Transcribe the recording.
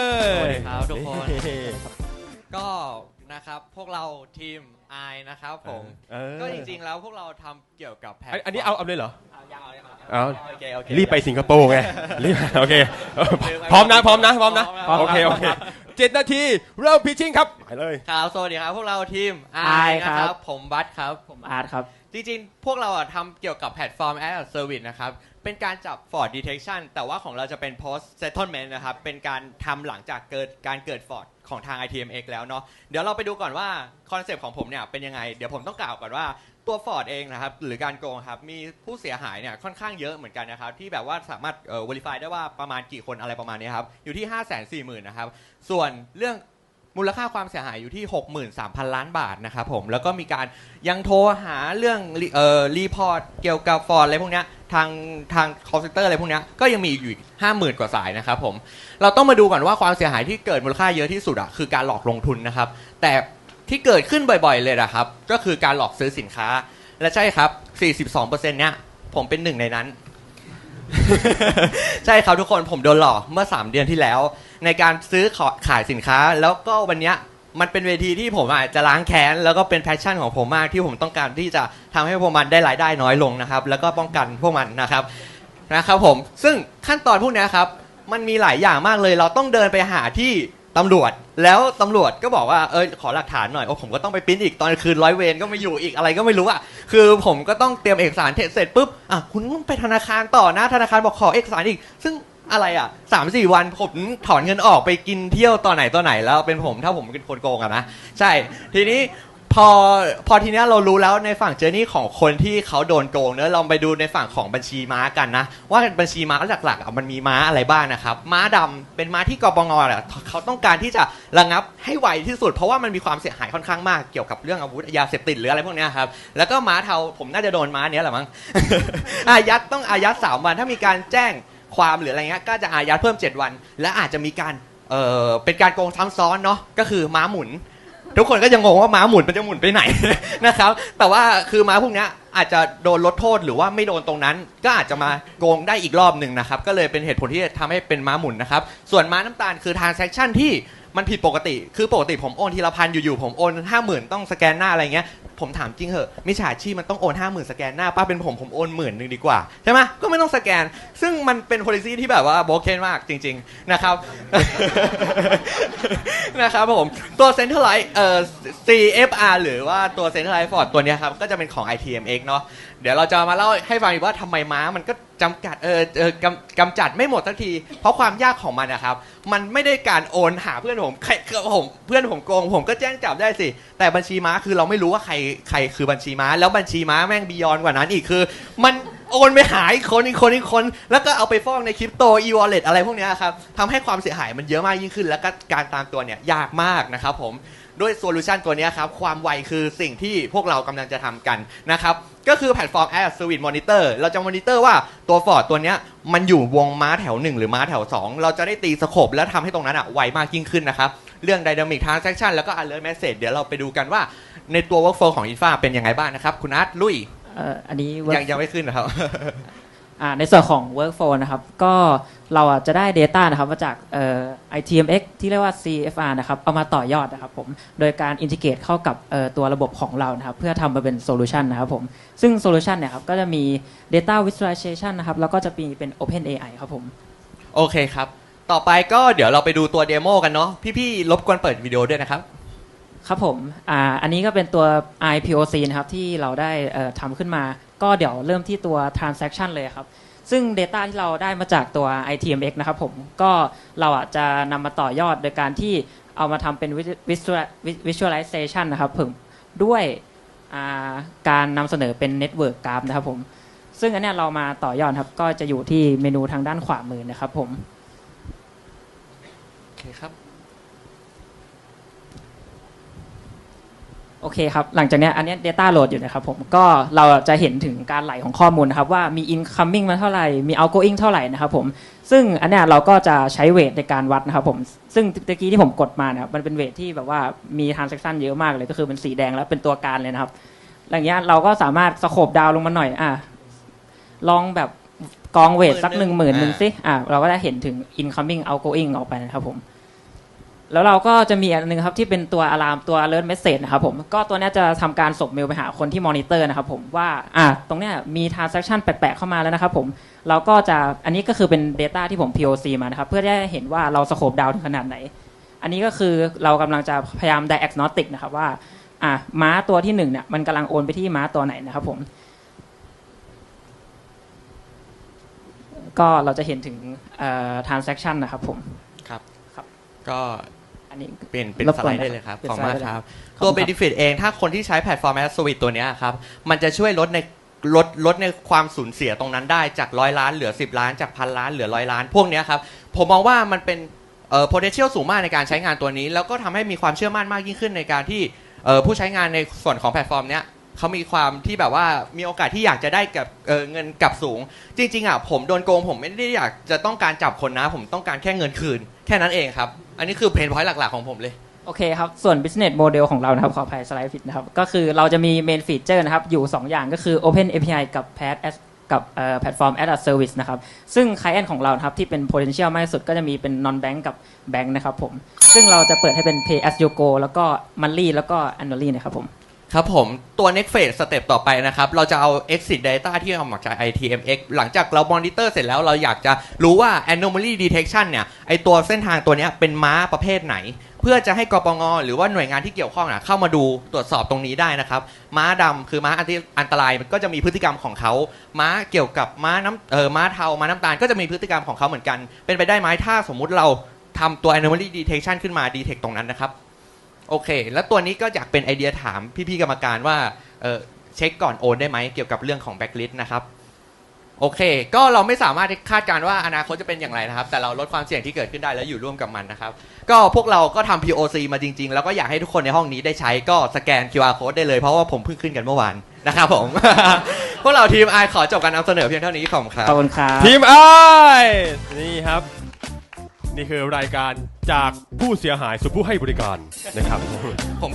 เออสวัสดีครับทุกคนเฮ้ก็นะครับพวกเราทีมไอนะครับผม เออ ก็จริงๆแล้วพวกเราทำเกี่ยวกับแพลตอันอันนี้เอาเอาเลยเหรอ เอายังเอายังเอา โอเคโอเครีบไปสิงคโปร์ไงรีบโอเคเออพร้อมนะพร้อมนะพร้อมนะพร้อมโอเคพร้โออมเคครับเจ็ดนาทีเริ่มพิชชิ่งครับไปเลย ครับสวัสดีครับพวกเราทีมไอ I นะคครัรับ บ ผมบัสครับผมอาร์ตครับ จริงๆ พวกเราอะทำเกี่ยวกับแพลตฟอร์ม as a service นะครับ เป็นการจับ Ford detection แต่ว่าของเราจะเป็น post settlement นะครับ เป็นการทำหลังจากเกิดการเกิด Ford ของทาง ITMX แล้วเนาะ เดี๋ยวเราไปดูก่อนว่าคอนเซปต์ของผมเนี่ยเป็นยังไง เดี๋ยวผมต้องกล่าวก่อนว่าตัว Ford เองนะครับหรือการโกงครับมีผู้เสียหายเนี่ยค่อนข้างเยอะเหมือนกันนะครับที่แบบว่าสามารถเอ่อ verify ได้ว่าประมาณกี่คนอะไรประมาณนี้ครับอยู่ที่ 5 4 0 0 0 0นะครับส่วนเรื่อง มูลค่าความเสียหายอยู่ที่ 63,000 ล้านบาทนะครับผมแล้วก็มีการยังโทรหาเรื่องรีเอ่อรีพอร์ตเกี่ยวกับฟอร์ดอะไรพวกเนี้ยทางทาง call center อะไรพวกเนี้ยก็ยังมีอยู่อีก50,000กว่าสายนะครับผมเราต้องมาดูก่อนว่าความเสียหายที่เกิดมูลค่าเยอะที่สุดอะคือการหลอกลงทุนนะครับ แต่ที่เกิดขึ้นบ่อยๆเลยนะครับ ก็คือการหลอกซื้อสินค้า และใช่ครับ 42%เนี้ยผมเป็นหนึ่งในนั้น ใช่ครับทุกคนผมโดนหลอกเมื่อ 3 เดือนที่แล้ว ในการซื้อขอขายสินค้า แล้วก็วันเนี้ยมันเป็นเวทีที่ผมอาจจะล้างแค้นแล้วก็เป็นแพชชั่นของผมมากที่ผมต้องการที่จะทำให้พวกมันได้รายได้น้อยลงนะครับ แล้วก็ป้องกันพวกมันนะครับนะครับผมซึ่งขั้นตอนพวกเนี้ยครับมันมีหลายอย่างมากเลย เราต้องเดินไปหาที่ตำรวจ แล้วตำรวจก็บอกว่าเออขอหลักฐานหน่อยโอ้ผมก็ต้องไปปริ้นอีกตอนคืนร้อยเวรก็ไม่อยู่อีกอะไรก็ไม่รู้อะคือผมก็ต้องเตรียมเอกสารเสร็จปุ๊บอะคุณต้องไปธนาคารต่อนะธนาคารบอกขอเอกสารอีก ซึ่ง อะไรอะสามสี่วันผมถอนเงินออกไปกินเที่ยวตอนไหนตอนไหนแล้วเป็นผมถ้าผมเป็นคนโกงอะนะใช่ทีนี้พอพอทีเนี้ยเรารู้แล้วในฝั่งเจอร์นี่ของคนที่เขาโดนโกงเนอะเราไปดูในฝั่งของบัญชีม้ากันนะ ว่าบัญชีม้าหลักๆอะมันมีม้าอะไรบ้างนะครับ ม้าดำเป็นม้าที่กปงอะเขาต้องการที่จะระงับให้ไวที่สุด เพราะว่ามันมีความเสียหายค่อนข้างมากเกี่ยวกับเรื่องอาวุธยาเสพติดหรืออะไรพวกเนี้ยครับแล้วก็ม้าเทาผมน่าจะโดนม้าเนี้ยแหละมั้งอายัดต้องอายัดสามวันถ้ามีการแจ้ง ความหรืออะไรเงี้ยก็จะอายัดเพิ่ม 7 วัน และอาจจะมีการเออเป็นการโกงซ้ำซ้อนเนาะก็คือม้าหมุน ทุกคนก็จะงงว่าม้าหมุนมันจะหมุนไปไหน นะครับ แต่ว่าคือม้าพวกนี้อาจจะโดนลดโทษหรือว่าไม่โดนตรงนั้น ก็อาจจะมาโกงได้อีกรอบหนึ่งนะครับ ก็เลยเป็นเหตุผลที่ทำให้เป็นม้าหมุนนะครับ ส่วนม้าน้ำตาลคือทางเซ็กชันที่ มันผิดปกติ คือปกติผมโอนทีละพันอยู่ๆผมโอนห้าหมื่นต้องสแกนหน้าอะไรเงี้ย ผมถามจริงเหอะมิจฉาชีพมันต้องโอนห้าหมื่นสแกนหน้าป้าเป็นผมผมโอนหมื่นหนึ่งดีกว่า ใช่ไหมก็ไม่ต้องสแกน ซึ่งมันเป็น policy ที่แบบว่าโบเคนมากจริง ๆ นะครับ นะครับผม ตัว Centralize เอ่อ CFR หรือว่าตัว Centralize Ford ตัวเนี้ยครับ ก็จะเป็นของ ITMX เนาะเดี๋ยวเราจะมาเล่าให้ฟังอีกว่าทำไมม้ามันก็ จำกัดเออเออกำกำจัดไม่หมดสักที เพราะความยากของมันนะครับ มันไม่ได้การโอนหาเพื่อนผมใครผมเพื่อนผมโกง ผมก็แจ้งจับได้สิ แต่บัญชีม้าคือเราไม่รู้ว่าใครใครคือบัญชีม้า แล้วบัญชีม้าแม่งบียอนกว่านั้นอีกคือ มันโอนไปหาอีกคนอีกคนอีกคน แล้วก็เอาไปฟ้องในคริปโต e-wallet อะไรพวกเนี้ยครับทำให้ความเสียหายมันเยอะมากยิ่งขึ้น แล้วก็การตามตัวเนี่ยยากมากนะครับผม ด้วยโซลูชันตัวเนี้ยครับ ความไวคือสิ่งที่พวกเรากำลังจะทำกันนะครับ ก็คือแพลตฟอร์ม Air Service Monitor เราจะมอนิเตอร์ว่าตัว Ford ตัวเนี้ยมันอยู่วงม้าแถว 1 หรือม้าแถว 2 เราจะได้ตีสโคปแล้วทำให้ตรงนั้นอะไวมากยิ่งขึ้นนะครับ เรื่อง Dynamic Transaction แล้วก็ Alert Message เดี๋ยวเราไปดูกันว่าในตัว Workflow ของ Infa เป็นยังไงบ้างนะครับ คุณอาร์ตลุยเอ่ออันนี้ work ยังยังไม่ขึ้นนะครับ อ่าในส่วนของ workflow นะครับ ก็เราอะจะได้ Data นะครับมาจากเอ่อ ITMX ที่เรียกว่า CFR นะครับ เอามาต่อยอดนะครับผม โดยการ integrate เข้ากับเอ่อตัวระบบของเรานะครับ เพื่อทำมาเป็น solution นะครับผม ซึ่ง solution เนี่ยครับ ก็จะมี data visualization นะครับ แล้วก็จะมีเป็น Open AI ครับผม โอเคครับ ต่อไปก็เดี๋ยวเราไปดูตัวเดโมกันเนาะพี่ๆรบกวนเปิดวิดีโอด้วยนะครับ ครับผมอ่าอันนี้ก็เป็นตัว IPOC นะครับที่เราได้ทำขึ้นมา ก็เดี๋ยวเริ่มที่ตัว transaction เลยครับ ซึ่ง Data ที่เราได้มาจากตัว ITMX นะครับผมก็เราอะจะนำมาต่อยอดโดยการที่เอามาทำเป็น visualization นะครับผมด้วยาการนำเสนอเป็น network graph นะครับผม ซึ่งอันนี้เรามาต่อยอดครับ ก็จะอยู่ที่เมนูทางด้านขวามือนะครับผม โอเคครับ โอเคครับ หลังจากเนี้ยอันเนี้ย Data Load อยู่นะครับผมก็เราจะเห็นถึงการไหลของข้อมูลนะครับว่ามี incoming มาเท่าไหร่ มี outgoing เท่าไหร่นะครับผมซึ่งอันเนี้ยเราก็จะใช้เวทในการวัดนะครับผมซึ่งตะกี้ที่ผมกดมานะครับมันเป็นเวทที่แบบว่ามี transaction เยอะมากเลยก็คือเป็นสีแดงแล้วเป็นตัวการเลยนะครับอย่างเงี้ยเราก็สามารถสโคบดาวลงมาหน่อยอะลองแบบกองเวทสักหนึ่งหมื่นหนึ่งสิอะเราก็ได้เห็นถึง incoming outgoing ออกไปนะครับผม แล้วเราก็จะมีอันหนึงครับที่เป็นตัวอะลามตัว alert message นะครับผมก็ตัวเนี้ยจะทำการส่งเมลไปหาคนที่มอนิเตอร์นะครับผมว่าอะตรงเนี้ยมี transaction แปลกๆเข้ามาแล้วนะครับผมเราก็จะอันนี้ก็คือเป็น Data ที่ผม POC มานะครับ เพื่อได้เห็นว่าเราสโคปดาวถึงขนาดไหน อันนี้ก็คือเรากำลังจะพยายาม diagnostic นะครับว่าอะม้าตัวที่หนึ่งเนี่ยมันกำลังโอนไปที่ม้าตัวไหนนะครับผม ก็เราจะเห็นถึงเอ่อ transaction นะครับผมครับครับก็อั นนี้ เป็นเป็นรบสกวนไลด์ได้เลยครับเป็นขอบคุณมากสไลด์ได้ครับ ขอบคุณตัวครับ Benefit เอง ถ้าคนที่ใช้แพลตฟอร์ม a d s w i t ตัวเนี้ยครับ มันจะช่วยลดในลดลดในความสูญเสียตรงนั้นได้จากร้อยล้านเหลือ 10 ล้าน จากพันล้านเหลือร้อยล้าน พวกเนี้ยครับ ผมมองว่ามันเป็นเอ่อ potential สูงมากในการใช้งานตัวนี้ แล้วก็ทำให้มีความเชื่อมั่นมากยิ่งขึ้นในการที่เอ่อผู้ใช้งานในส่วนของแพลตฟอร์มเนี้ยเขามีความที่แบบว่ามีโอกาสที่อยากจะได้กับเอ่อเงินกลับสูง จริงๆอะผมโดนโกงผมไม่ได้อยากจะต้องการจับคนนะ ผมต้องการแค่เงินคืน แค่นั้นเองครับ อันนี้คือเพนพอยต์หลัก ๆ ของผมเลย โอเคครับ ส่วน business model ของเรานะครับ ขออภัยสไลด์ผิดนะครับ ก็คือเราจะมี main feature นะครับ อยู่ 2 อย่างก็คือ Open API กับ PaaS as กับแพลตฟอร์ม as a service นะครับ ซึ่ง client ของเราครับ ที่เป็น potential มากที่สุดก็จะมีเป็น non bank กับ bank นะครับผม ซึ่งเราจะเปิดให้เป็น pay as you go แล้วก็ monthly แล้วก็ annually นะครับผม ครับผมตัว next phase สเต็ปต่อไปนะครับ เราจะเอา exit data ที่เอามาจาก ITMX หลังจากเรา monitor เสร็จแล้วเราอยากจะรู้ว่า anomaly detection เนี่ย ไอตัวเส้นทางตัวนี้เป็นม้าประเภทไหน เพื่อจะให้กปงหรือว่าหน่วยงานที่เกี่ยวข้องนะเข้ามาดูตรวจสอบตรงนี้ได้นะครับ ม้าดำคือม้าอันตรายมันก็จะมีพฤติกรรมของเขา ม้าเกี่ยวกับม้าน้ำเออม้าเทาม้าน้ำตาลก็จะมีพฤติกรรมของเขาเหมือนกัน เป็นไปได้ไหมถ้าสมมุติเราทำตัว anomaly detection ขึ้นมา detect ตรงนั้นนะครับ โอเค แล้วตัวนี้ก็อยากเป็นไอเดียถามพี่ๆกรรมการว่าเออเช็คก่อนโอนได้ไหมเกี่ยวกับเรื่องของแบ็กลิสต์นะครับโอเค ก็เราไม่สามารถคาดการณ์ว่าอนาคตจะเป็นอย่างไรนะครับ แต่เราลดความเสี่ยงที่เกิดขึ้นได้แล้วอยู่ร่วมกับมันนะครับ ก็พวกเราก็ทำ POC มาจริง ๆ แล้วก็อยากให้ทุกคนในห้องนี้ได้ใช้ก็สแกน QR code ได้เลยเพราะว่าผมเพิ่งขึ้นกันเมื่อวานนะครับผม พวกเราทีมไอขอจบการนำเสนอเพียงเท่านี้ขอบคุณครับขอบคุณครับทีมไอนี่ครับ นี่คือรายการจากผู้เสียหายสู่ผู้ให้บริการนะครับ ผมแ